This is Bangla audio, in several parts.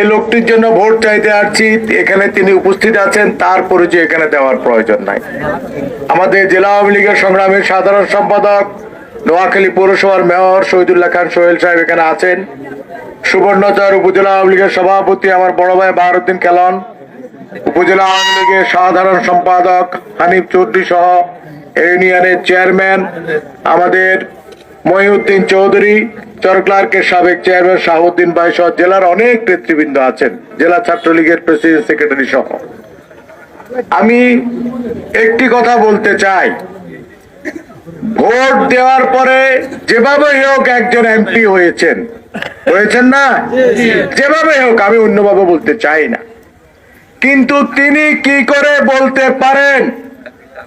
এই লোকটির জন্য ভোট চাইতে আসছি। এখানে তিনি উপস্থিত আছেন। তার পরিচয় এখানে দেওয়ার প্রয়োজন নাই। আমাদের জেলা আওয়ামী লীগের সংগ্রামের সাধারণ সম্পাদক, নোয়াখালী পৌরসভার মেয়র শহীদুল্লাহ খান সোহেল সাহেব এখানে আছেন। সুবর্ণচর উপজেলা আওয়ামী লীগের সভাপতি আমার বড় ভাই বাহারুদ্দিন কেলন, উপজেলা আওয়ামী লীগের সাধারণ সম্পাদক হানিফ চৌধুরী সহ ইউনিয়নের চেয়ারম্যান আমাদের মহিউদ্দিন চৌধুরী চর ক্লার্কের সাবেক চেয়ারম্যান শাহাবুদ্দিন ভাই সহ জেলার অনেক নেতৃবৃন্দ আছেন। জেলা ছাত্রলীগের প্রেসিডেন্ট, সেক্রেটারি সহ। আমি একটি কথা বলতে চাই। ভোট দেওয়ার পরে যেভাবে হোক একজন এমপি হয়েছেন হয়েছেন না? যেভাবে হোক, আমি অন্যভাবে বলতে চাই না। কিন্তু তিনি কি করে বলতে পারেন?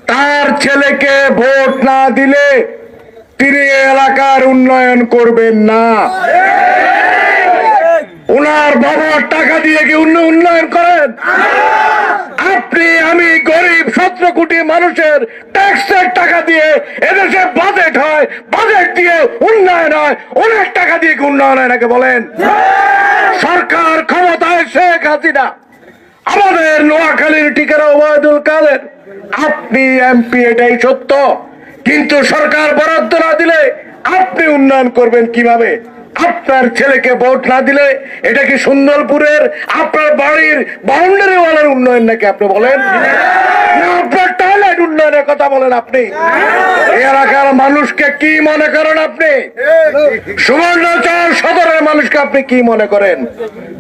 তার ছেলেকে ভোট না দিলে তিনি এলাকার উন্নয়ন করবেন না। ওনার বাবার টাকা দিয়ে কি উন্নয়ন করেন? আপনি, আমি গরিব, সতেরো কোটি মানুষের ট্যাক্সের টাকা দিয়ে এদেশে বাজেট হয় বাজেট দিয়ে উন্নয়ন হয় অনেক টাকা দিয়ে কি উন্নয়ন হয় নাকি বলেন? সরকার ক্ষমতায় শেখ হাসিনা। আমাদের নোয়াখালীর ঠিকানা ওবায়দুল কাদের। আপনি এমপি, এটাই সত্য। কিন্তু সরকার বরাদ্দ না দিলে আপনি উন্নয়ন করবেন কীভাবে? আপনার ছেলেকে ভোট না দিলে এটা কি সুন্দরপুরের আপনার বাড়ির বাউন্ডারি ওয়ালার উন্নয়ন নাকি আপনি বলেন? আপনার টয়লেট উন্নয়নের কথা বলেন আপনি। এলাকার মানুষকে কি মনে করেন আপনি? সুবর্ণচর সদরের মানুষকে আপনি কি মনে করেন?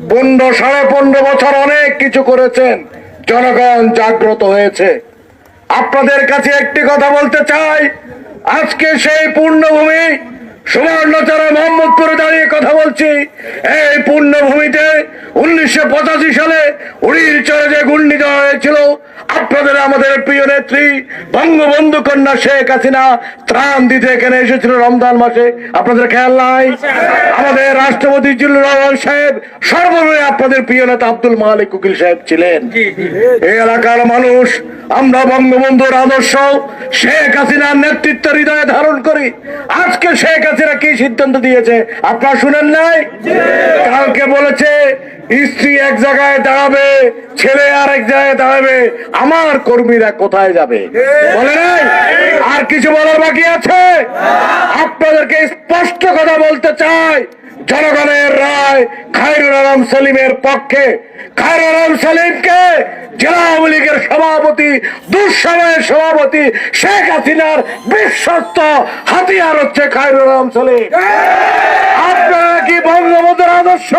পনেরো সাড়ে পনেরো বছর অনেক কিছু করেছেন। জনগণ জাগ্রত হয়েছে। আপনাদের কাছে একটি কথা বলতে চাই। আজকে সেই পূর্ণভূমি সুবর্ণচরে মোহাম্মদপুরে দাঁড়িয়ে কথা বলছি। এই পূর্ণভূমিতে উনিশশো পঁচাশি সালে উড়ির চরে যে ঘূর্ণিঝড় হয়েছিল আপনাদের আমাদের প্রিয় নেত্রী বঙ্গবন্ধু কন্যা শেখ হাসিনা ত্রাণ দিতে এখানে এসেছিল রমজান মাসে। আপনাদের খেয়াল নাই? আমাদের রাষ্ট্রপতি জিল্লুর রহমান সাহেব সর্বময় আপনাদের প্রিয় নেতা আব্দুল মালিক উকিল সাহেব ছিলেন। এই এলাকার মানুষ আমরা বঙ্গবন্ধুর আদর্শ শেখ হাসিনার নেতৃত্ব হৃদয়ে ধারণ করি। আজকে শেখ হাসিনা কি সিদ্ধান্ত দিয়েছে? আপনারা শুনেন নাই? কালকে বলেছে, স্ত্রী এক জায়গায় দাঁড়াবে, ছেলে আর এক জায়গায় দাঁড়াবে, আমার কর্মীরা কোথায় যাবে? বলে নাই? আর কিছু বলার বাকি আছে? আপনাদেরকে স্পষ্ট কথা বলতে চাই জনগণের রায় খায়রুল আলম সেলিমের পক্ষে। খায়রুল আলম সেলিমকে জেলা আওয়ামী লীগের সভাপতি দুঃসময়ের সভাপতি শেখ হাসিনার বিশ্বস্ত হাতিয়ার হচ্ছে খায়রুল আলম সেলিম। আপনারা কি বঙ্গবন্ধুর আদর্শ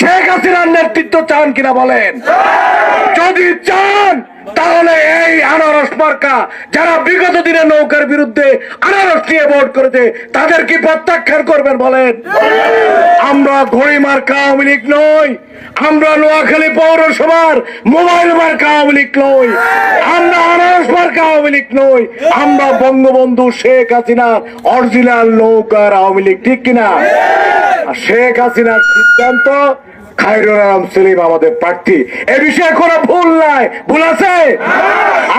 শেখ হাসিনার নেতৃত্ব চান কিনা বলেন? যদি চান তাহলে এই আনারস মার্কা যারা বিগত দিনে নৌকার বিরুদ্ধে আনারস নিয়ে ভোট করেছে, তাদের কি প্রত্যাখ্যান করবেন বলেন? আমরা ঘড়ি মার্কা আওয়ামী লীগ নই, আমরা নোয়াখালী পৌরসভার মোবাইল মার্কা আওয়ামী লীগ নই, আমরা আনারস মার্কা আওয়ামী লীগ নই, আমরা বঙ্গবন্ধু শেখ হাসিনার অরিজিনাল নৌকার আওয়ামী লীগ, ঠিক কিনা? শেখ হাসিনার সিদ্ধান্ত খায়রুল আলম সেলিম আমাদের প্রার্থী। এ বিষয়ে কোনো ভুল নাই। ভুল আছে?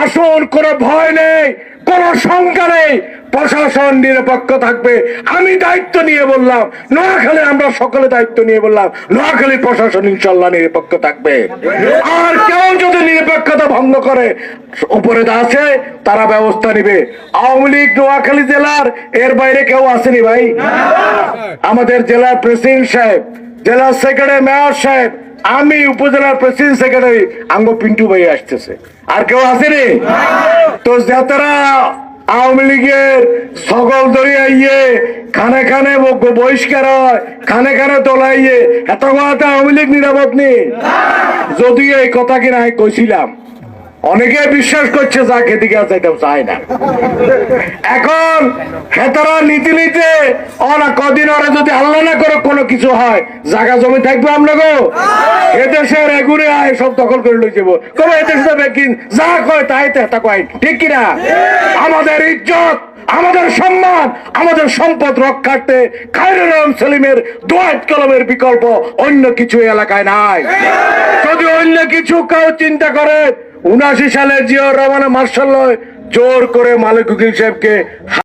আসুন কোনো ভয় নেই কোনো শঙ্কা নেই। প্রশাসন নিরপেক্ষ থাকবে। আমি দায়িত্ব নিয়ে বললাম নোয়াখালী আমরা সকলে দায়িত্ব নিয়ে বললাম নোয়াখালী প্রশাসন ইনশাল্লাহ নিরপেক্ষ থাকবে। আর কেউ যদি নিরপেক্ষতা ভঙ্গ করে উপরে আছে তারা ব্যবস্থা নিবে। আওয়ামী লীগ নোয়াখালী জেলার এর বাইরে কেউ আসেনি ভাই? আমাদের জেলার প্রেসিডেন্ট সাহেব জেলা সেক্রেটারি, মেয়র সাহেব, আমি উপজেলার প্রেসিডেন্ট সেক্রেটারি আঙ্গ পিন্টু ভাই আসতেছে। আর কেউ আসেনি? তো যাতারা আওয়ামী লীগের সকল দরিয়া ইয়ে খানে খানে বহিষ্কার হয়, খানে খানে তোলাইয়ে এত কথা আওয়ামী লীগ নিরাপদ নেই। যদিও এই কথা কিনা কইছিলাম। অনেকে বিশ্বাস করছে যা খেতে গেছে এটা চায় না। এখন হেতারা নীতি নিতে অনা কদিন ওরা যদি আল্লাহ না করে কোনো কিছু হয় জায়গা জমি থাকবে আপনাকে এদেশের এগুড়ে আয়, সব দখল করে লই যাব। এদেশে যাবে যা কয় তাই তো কয়, ঠিক কিনা? আমাদের ইজ্জত, আমাদের সম্মান, আমাদের সম্পদ রক্ষার্থে খায়রুল সেলিমের দোয়াত কলমের বিকল্প অন্য কিছু এলাকায় নাই। যদি অন্য কিছু কেউ চিন্তা করে উনাশি সালে জিও রহমানের মার্শাল জোর করে মালিক উকিল সাহেবকে